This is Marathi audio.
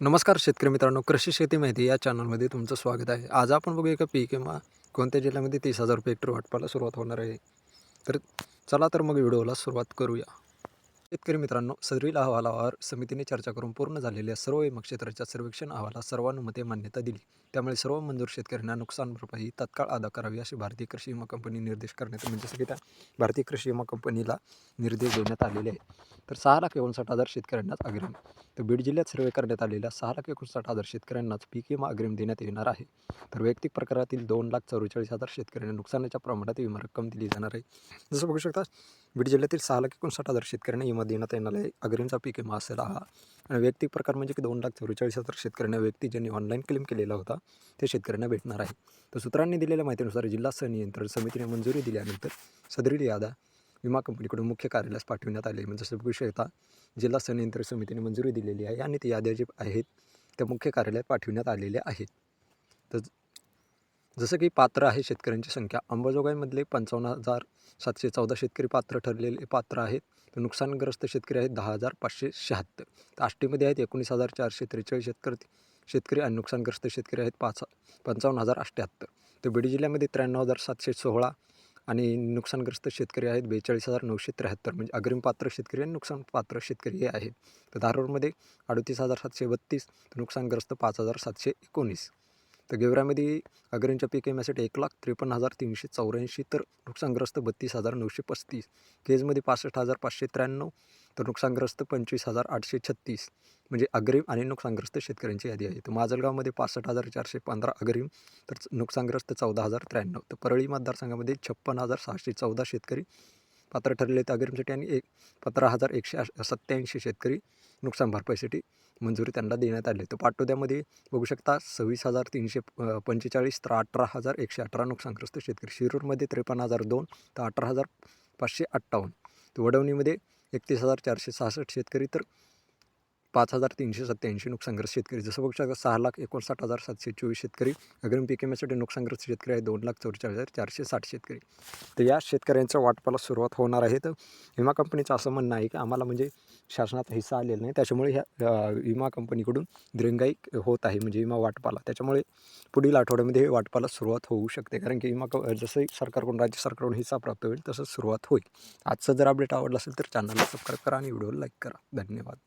नमस्कार शेतकरी मित्रांनो कृषी शेती माहिती या चॅनलमध्ये तुमचं स्वागत आहे. आज आपण बघूया का पीक किंवा कोणत्या जिल्ह्यामध्ये तीस हजार रुपये हेक्टर वाटपाला सुरुवात होणार आहे. तर चला तर मग व्हिडिओला सुरुवात करूया. शेतकरी मित्रांनो सदरील अहवालावर समितीने चर्चा करून पूर्ण झालेल्या सर्व विमा क्षेत्राच्या सर्वेक्षण अहवाला सर्वानुमते मान्यता दिली. त्यामुळे सर्व मंजूर शेतकऱ्यांना नुकसान भरपाई तत्काळ अदा करावी अशी भारतीय कृषी विमा कंपनी निर्देश करण्यात म्हणजे सगळ्या त्या भारतीय कृषी विमा कंपनीला निर्देश देण्यात आलेले आहे तर सहा लाख एकोणसाठ हजार शेतकऱ्यांनाच अग्रिम. तर बीड जिल्ह्यात सर्वे करण्यात आलेल्या सहा लाख एकोणसाठ हजार शेतकऱ्यांनाच पीक विमा अग्रिम देण्यात येणार आहे. तर वैयक्तिक प्रकारातील दोन लाख चौवेचाळीस हजार शेतकऱ्यांना नुकसानाच्या प्रमाणात विमा रक्कम दिली जाणार आहे. जसं बघू शकता बीड जिल्ह्यातील सहा लाख एकोणसाठ हजार शेतकऱ्यांना विमा देण्यात येणार आहे पीक विमा असेल हा. आणि वैयक्तिक प्रकार म्हणजे की दोन लाख चौवेचाळीस हजार शेतकऱ्यांना व्यक्ती ज्यांनी ऑनलाईन क्लेम केलेला होता ते शेतकऱ्यांना भेटणार आहे. तर सूत्रांनी दिलेल्या माहितीनुसार जिल्हा संनियंत्रण समितीने मंजुरी दिल्यानंतर सदरील यादा विमा कंपनीकडून मुख्य कार्यालयास पाठविण्यात आले. म्हणजे जसं जिल्हा संनियंत्रण समितीने मंजुरी दिलेली आहे आणि ते याद्या जे आहेत त्या मुख्य कार्यालयात पाठविण्यात आलेल्या आहेत. तर जसं की पात्र आहे शेतकऱ्यांची संख्या. अंबाजोगाईमधले पंचावन्न हजार सातशे चौदा शेतकरी पात्र ठरलेले पात्र आहेत. नुकसानग्रस्त शेतकरी आहेत दहा हजार पाचशे शहात्तर. तर आष्टीमध्ये आहेत एकोणीस हजार चारशे त्रेचाळीस शेतकरी शेतकरी आणि नुकसानग्रस्त शेतकरी आहेत पाच पंचावन्न हजार अठ्ठ्याहत्तर तर बीड जिल्ह्यामध्ये त्र्याण्णव हजार सातशे सोळा आणि नुकसानग्रस्त शेतकरी आहेत बेचाळीस हजार नऊशे त्र्याहत्तर. म्हणजे अग्रिम पात्र शेतकरी आणि नुकसान पात्र शेतकरी हे आहेत तर धारूरमध्ये अडतीस हजार सातशे बत्तीस तर नुकसानग्रस्त पाच हजार सातशे एकोणीस. तर गेवरामध्ये अग्रिमच्या पीक विम्यासाठी एक लाख त्रेपन्न हजार तीनशे चौऱ्याऐंशी तर नुकसानग्रस्त बत्तीस हजार नऊशे पस्तीस. केजमध्ये पासष्ट हजार पाचशे त्र्याण्णव तर नुकसानग्रस्त पंचवीस हजार आठशे छत्तीस. म्हणजे अग्रिम आणि नुकसानग्रस्त शेतकऱ्यांची यादी आहे. तर माजलगावमध्ये पासष्ट हजार चारशे पंधरा अग्रिम तर नुकसानग्रस्त चौदा हजार त्र्याण्णव. तर परळी मतदारसंघामध्ये छप्पन हजार सहाशे चौदा शेतकरी पात्र ठरले आहेत अग्रिमसाठी आणि एक पंधरा हजार एकशे आठ- सत्त्याऐंशी शेतकरी नुकसान भरपाईसाठी मंजुरी त्यांना देण्यात आली तर पाटोद्यामध्ये बघू शकता सव्वीस हजार तीनशे पंचेचाळीस तर अठरा हजार एकशे अठरा नुकसानग्रस्त शेतकरी. शिरूरमध्ये त्रेपन्न हजार दोन तर अठरा हजार पाचशे अठ्ठावन्न. तर वडवणीमध्ये एकतीस हजार चारशे सहासष्ट शेतकरी तर पाच हजार तीनशे सत्त्याऐंशी नुकसानग्रस्त शेतकरी. जसं बघू शकता सहा लाख एकोणसाठ हजार सातशे चोवीस शेतकरी अग्रिम पीक विम्यासाठी नुकसानग्रस्त शेतकरी आहे. दोन लाख चौवेचाळीस हजार चारशे साठ शेतकरी. तर या शेतकऱ्यांच्या वाटपाला सुरुवात होणार आहे. तर विमा कंपनीचं असं म्हणणं आहे की आम्हाला म्हणजे शासनात हिस्सा आलेला नाही. त्याच्यामुळे ह्या विमा कंपनीकडून दिरंगाई होत आहे म्हणजे विमा वाटपाला. त्याच्यामुळे पुढील आठवड्यामध्ये हे वाटपाला सुरुवात होऊ शकते. कारण की विमा क जसं सरकारकडून राज्य सरकारकडून हिस्सा प्राप्त होईल तसं सुरुवात होईल. आजचं जर अपडेट आवडलं असेल तर चॅनलला सबस्क्राईब करा आणि व्हिडिओला लाईक करा. धन्यवाद.